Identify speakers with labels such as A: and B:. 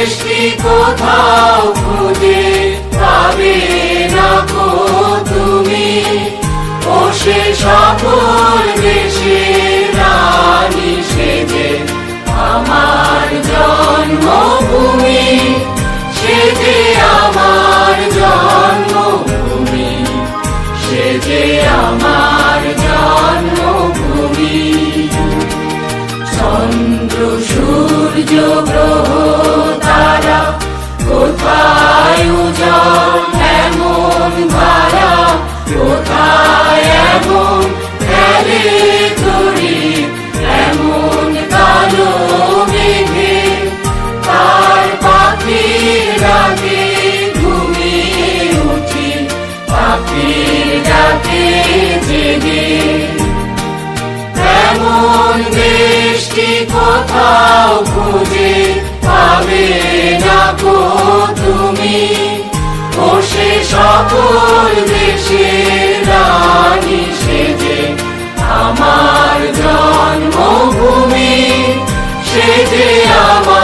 A: দেশটি কোথাও খুঁজে পাবে না তুমি। ও সে সকল দেশের রানী সেজে আমার জন্মভূমি সে যে আমার জন্মভূমি সে যে আমার দেশটি কোথাও খুঁজে পাবে না কো তুমি ও সে সকল দেশে idea